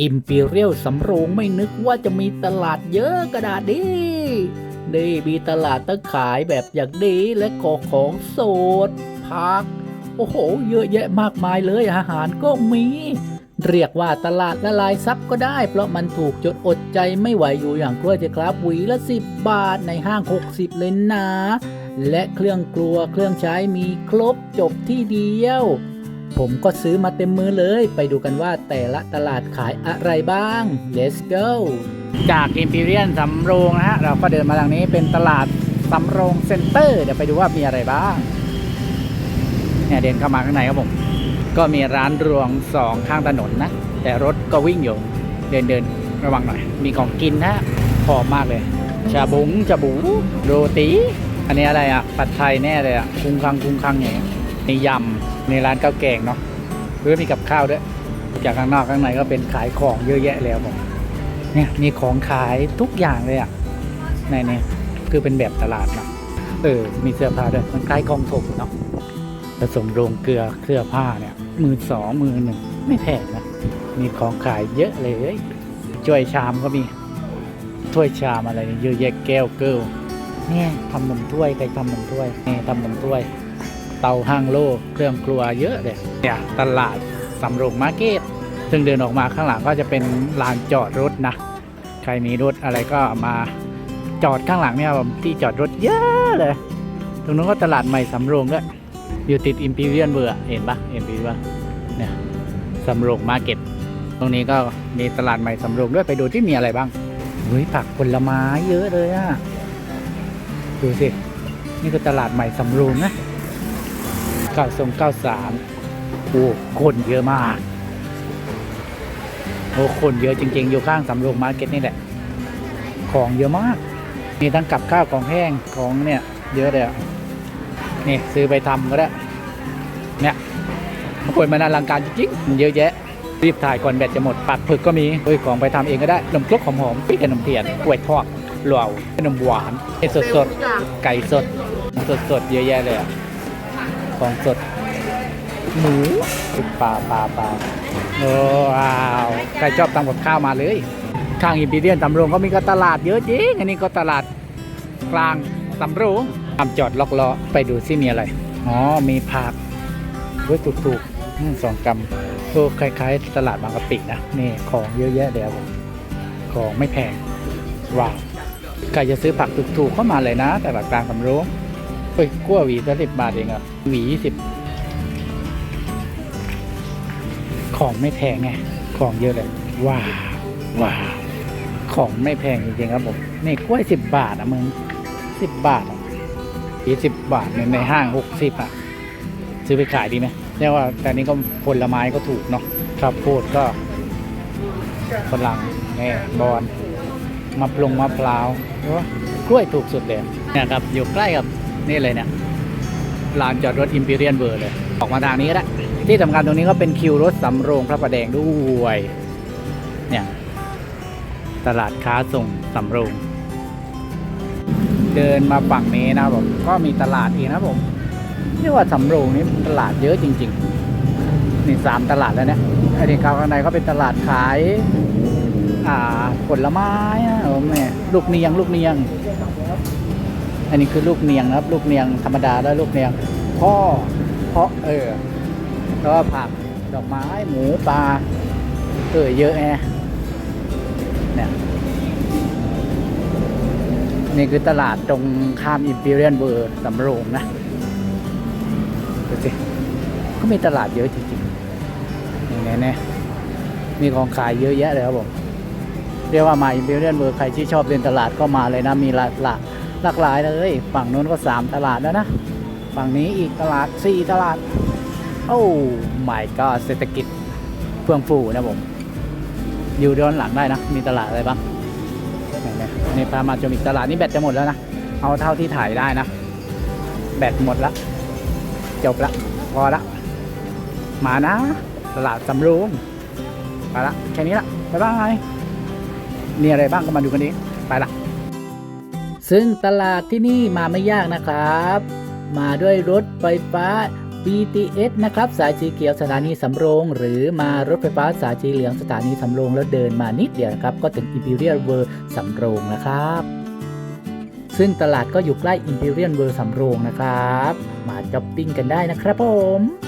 อิมพีเรียลสำโรงไม่นึกว่าจะมีตลาดเยอะกระดาษนี้นี่มีตลาดตั้งขายแบบอย่างดีและกอของสดพัก โอ้โห เยอะแยะมากมายเลยอาหารก็มี เรียกว่าตลาดละลายซับก็ได้ เพราะมันถูกจนอดใจไม่ไหวอยู่อย่างกล้วยเถอะครับหวีละ 10 บาทในห้าง 60 เลยนะ และเครื่องครัวเครื่องใช้มีครบจบที่เดียว ผมก็ซื้อมาเต็มมือเลย ไปดูกันว่าแต่ละตลาดขายอะไรบ้าง let's go จากอิมพีเรียนสำโรงนะฮะ เราก็เดินมาทางนี้เป็นตลาดสำโรงเซ็นเตอร์ เดี๋ยวไปดูว่ามีอะไรบ้าง เนี่ยเดินเข้ามาข้างในครับผม ก็มีร้านรวงสองข้างถนนนะ แต่รถก็วิ่งอยู่ เดินเดินระวังหน่อย มีของกินนะหอมมากเลย ชาบุงชาบู โรตี อันนี้อะไรอะ ผัดไทยแน่เลยอะ คุงคังคุงคังอย่างเงี้ย มียำในร้านข้าวแกงเนาะหรือมีกับข้าวด้วยจากข้างนอกข้างในก็เป็นขายของเยอะแยะแล้วผมเนี่ยมีของขายทุกอย่างเลยอะในนี้คือเป็นแบบตลาดเนาะเออมีเสื้อผ้าด้วยมันคล้ายกองถมเนาะผสมโรงเกลือเสื้อผ้าเนี่ยมือสองมือหนึ่งไม่แพงนะมีของขายเยอะเลยถ้วยชามก็มีถ้วยชามอะไรเยอะแยะแก้วเกิลเนี่ยทำนมถ้วยใครทำนมถ้วยนี่ทำนมถ้วย ตาห้างโลกเครื่องครัวเยอะเลยเนี่ยตลาดสำโรงมาร์เก็ตซึ่งเดินออกมาข้างหลังก็จะเป็นลานจอดรถนะ ใครมีรถอะไรก็มาจอดข้างหลังเนี่ยที่จอดรถเยอะเลย ตรงนู้นก็ตลาดใหม่สำโรงด้วยอยู่ติดอิมพีเรียนเบอร์เห็นปะเห็นปีปะเนี่ยสำโรงมาร์เก็ตตรงนี้ก็มีตลาดใหม่สำโรงด้วยไปดูที่มีอะไรบ้างเฮ้ยผักผลไม้เยอะเลยอะดูสิ นี่คือตลาดใหม่สำโรงนะ เก้าทรงเก้าสามโอ้คนเยอะมากโอ้คนเยอะจริง ๆ อยู่ข้างสำโรงมาร์เก็ตนี่แหละ ของเยอะมาก มีทั้งกับข้าวของแห้งของเนี่ย เยอะเลยอะนี่ซื้อไปทำก็ได้เนี่ยมันควรมันอลังการจริงๆมันเยอะแยะ รีบถ่ายก่อนแบตจะหมด ปักผึกก็มีเฮ้ยของไปทำเองก็ได้นมครกหอมๆปิ้งขนมเทียนกล้วยทอดหลวขนมหวานเห็ดสดๆ ไก่สดสดๆเยอะแยะเลยอะ ของสด หมูปลาปลาปลาโอ้ว้าว ใครชอบทำกับข้าวมาเลย ข้างอิมพีเรียนตำโรงก็มีก็ตลาดเยอะจริง อันนี้ก็ตลาดกลางตำโรงทำจอดล็อกล้อไปดูซิมีอะไร อ๋อ มีผักเว้ยถูกๆสองกำก็คล้ายๆ ตลาดบางกะปินะ นี่ของเยอะแยะเลยครับผมของไม่แพงว้าวใครจะซื้อผักถูกๆเข้ามาเลยนะ แต่แบบกลางตำโรง เฮ้ยกล้วยหวีละสิบบาทเองอะหวียี่สิบของไม่แพงไงของเยอะเลยว้าวว้าวของไม่แพงจริงๆครับผมนี่กล้วยสิบบาทอะมึงสิบบาทอะยี่สิบบาทในในห้างหกสิบอะซื้อไปขายดีไหมเรียกว่าแต่นี้ก็ผลไม้ก็ถูกเนาะข้าวโพดก็ฝรั่งแง่บอนมะพร้งมะพร้าวโอ้กล้วยถูกสุดเลยเนี่ยครับอยู่ใกล้กับ นี่เลยเนี่ยลานจอดรถอิมพีเรียนเบอร์เลย ออกมาทางนี้ก็ได้ที่สำคัญตรงนี้ก็เป็นคิวรถสำโรงพระประแดงด้วย เนี่ย ตลาดค้าส่งสำโรง เดินมาฝั่งนี้นะผมก็มีตลาดอีกนะผมเรียกว่าสำโรงนี้ตลาดเยอะจริง ๆ นี่สามตลาดแล้วเนี่ยอันนี้ข้างในก็เป็นตลาดขาย อ่าผลไม้นะผมเนี่ยลูกเนียงลูกเนียง อันนี้คือลูกเนียงนะครับ ลูกเนียงธรรมดาแล้วลูกเนียงพ่อเพาะเออแล้วก็ผักดอกไม้หมูปลาเออเยอะแฮะเนี่ยนี่คือตลาดตรงข้ามอิมพีเรียนเบอร์สำโรงนะดูสิก็มีตลาดเยอะจริงๆนี่แน่ๆมีของขายเยอะแยะเลยครับผมเรียกว่ามาอิมพีเรียนเบอร์ใครที่ชอบเดินตลาดก็มาเลยนะ มีหลาก หลากหลายเลยฝั่งนู้นก็สามตลาดแล้วนะ ฝั่งนี้อีกตลาดสี่ตลาด โอ้ไม่ก็เศรษฐกิจเฟื่องฟูนะผมอยู่ย้อนหลังได้นะ มีตลาดอะไรบ้างนี่พามาชมอีกตลาดนี่แบตจะหมดแล้วนะ เอาเท่าที่ถ่ายได้นะ แบตหมดละ จบละ พอละ มานะ ตลาดสำโรงไปละ แค่นี้ละ บ๊ายบายมีอะไรบ้างก็มาดูกันนี้ไปละ ซึ่งตลาดที่นี่มาไม่ยากนะครับ มาด้วยรถไฟฟ้า BTS นะครับ สายสีเขียวสถานีสำโรง หรือมารถไฟฟ้าสายสีเหลืองสถานีสำโรงแล้วเดินมานิดเดียวนะครับ ก็ถึง Imperial World สำโรงนะครับ ซึ่งตลาดก็อยู่ใกล้ Imperial World สำโรงนะครับ มาช้อปปิ้งกันได้นะครับผม